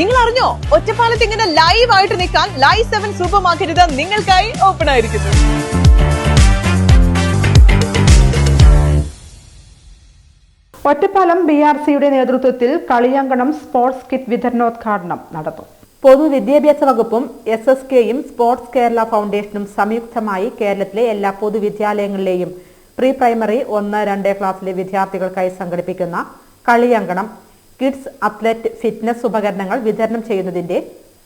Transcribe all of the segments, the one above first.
നിങ്ങൾ അറിഞ്ഞോ ഒറ്റപ്പാലത്ത് ഇങ്ങനെ ലൈവ് ആയിട്ട് നിൽക്കാൻ ലൈവ് സെവൻ സൂപ്പർ മാർക്കറ്റ് നിങ്ങൾക്കായി ഓപ്പൺ ആയിരിക്കുന്നു. ഒറ്റപ്പാലം ബി ആർ സിയുടെ നേതൃത്വത്തിൽ കളിയങ്കണം സ്പോർട്സ് കിറ്റ് വിതരണോദ്ഘാടനം നടന്നു. പൊതുവിദ്യാഭ്യാസ വകുപ്പും എസ് എസ് കെയും സ്പോർട്സ് കേരള ഫൗണ്ടേഷനും സംയുക്തമായി കേരളത്തിലെ എല്ലാ പൊതുവിദ്യാലയങ്ങളിലെയും പ്രീ പ്രൈമറി ഒന്ന് രണ്ട് ക്ലാസ്സിലെ വിദ്യാർത്ഥികൾക്കായി സംഘടിപ്പിക്കുന്ന കളിയങ്കണം കിഡ്സ് അത്ലറ്റ് ഫിറ്റ്നസ് ഉപകരണങ്ങൾ വിതരണം ചെയ്യുന്നതിന്റെ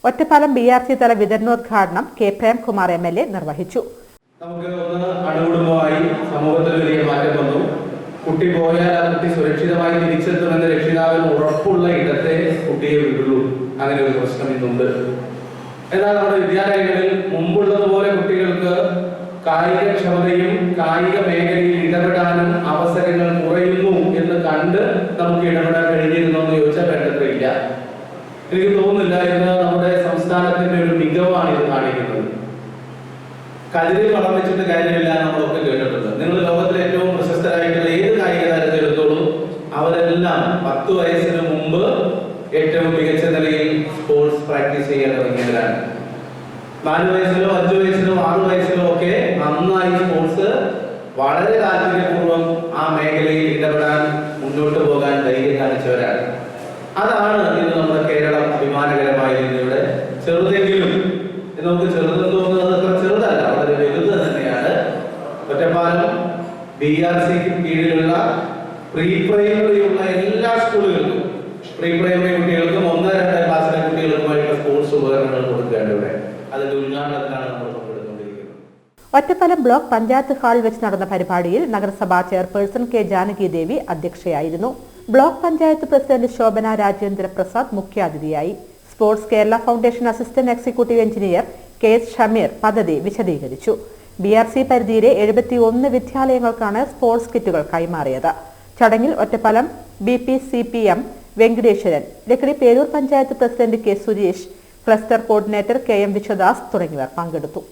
ഒറ്റപ്പാലം ബി ആർ സി തല വിതരണോദ്ഘാടനം K Premkumar M L A നിർവഹിച്ചു. നമുക്ക് ഒന്ന് അണുകുടുംബമായി സമൂഹത്തിൽ വലിയ മാറ്റം വന്നു. കുട്ടി പോയാൽ ആ കുട്ടി സുരക്ഷിതമായി തിരിച്ചെത്തുമെന്ന് രക്ഷിതാവിന് ഉറപ്പുള്ള ഇടത്തെ കുട്ടിയെ വിടുള്ളൂ. അങ്ങനെ ഒരു പ്രശ്നം ഇന്നുണ്ട്. എന്നാൽ നമ്മുടെ വിദ്യാലയങ്ങളിൽ മുമ്പുള്ളതുപോലെ കുട്ടികൾക്ക് കായികക്ഷമതയും കായിക മേഖലയിൽ ഇടപെടാനും എനിക്ക് തോന്നുന്നില്ല ഇന്ന് നമ്മുടെ സംസ്ഥാനത്തിന്റെ ഒരു മികവാണ് ഇത് കാണിക്കുന്നത്. കതിരിൽ വളം വെച്ചിട്ട് കാര്യമില്ല നമ്മളൊക്കെ കേട്ടിട്ടുണ്ട്. നിങ്ങൾ ലോകത്തിലെ ഏറ്റവും പ്രശസ്തരായിട്ടുള്ള ഏത് കായിക താരത്തെ എടുത്തോളൂ? അവരെല്ലാം പത്ത് വയസ്സിന് മുമ്പ് ഏറ്റവും മികച്ച നിലയിൽ സ്പോർട്സ് പ്രാക്ടീസ് ചെയ്യാൻ തുടങ്ങിയവരാണ് നാല് വയസ്സിലോ അഞ്ചു വയസ്സിലോ ആറു വയസ്സിലോ ഒക്കെ നന്നായി സ്പോർട്സ് വളരെ താല്പര്യപൂർവം ആ മേഖലയിൽ ഇടപെടാൻ മുന്നോട്ട് പോകാൻ ധൈര്യം കാണിച്ചവരാണ്. അതാണ് അഭിമാനകരമായിരുന്നു ഇവിടെ. ചെറുതെങ്കിലും നമുക്ക് ചെറുതെന്ന് തോന്നുന്നത് അത്ര ചെറുതല്ല വളരെ വലുത് തന്നെയാണ്. ഒറ്റപ്പാലം ബി ആർ സിക്ക് കീഴിലുള്ള പ്രീ പ്രൈമറിയുള്ള എല്ലാ സ്കൂളുകൾക്കും പ്രീ പ്രൈമറി കുട്ടികൾക്കും ഒന്ന് രണ്ട് ക്ലാസ്സിലെ കുട്ടികൾക്കുമായിട്ടുള്ള സ്പോർട്സ് ഉപകരണങ്ങൾ കൊടുക്കുകയാണ് ഇവിടെ. അതിന്റെ ഉദ്ഘാടനത്തിനാണ് നമ്മൾ ഒറ്റപ്പാലം ബ്ലോക്ക് പഞ്ചായത്ത് ഹാളിൽ വെച്ച് നടന്ന പരിപാടിയിൽ നഗരസഭാ ചെയർപേഴ്സൺ കെ ജാനകി ദേവി അധ്യക്ഷയായിരുന്നു. ബ്ലോക്ക് പഞ്ചായത്ത് പ്രസിഡന്റ് ശോഭന രാജേന്ദ്ര പ്രസാദ് മുഖ്യാതിഥിയായി. Sports Kerala foundation assistant executive engineer K S Shameer പദ്ധതി വിശദീകരിച്ചു. ബി ആർ സി പരിധിയിലെ എഴുപത്തി ഒന്ന് വിദ്യാലയങ്ങൾക്കാണ് സ്പോർട്സ് കിറ്റുകൾ കൈമാറിയത്. ചടങ്ങിൽ Ottapalam B P C P M Venkateswaran Lakkidi Perur panchayat president K Suresh cluster coordinator K M Vishwadas തുടങ്ങിയവർ പങ്കെടുത്തു.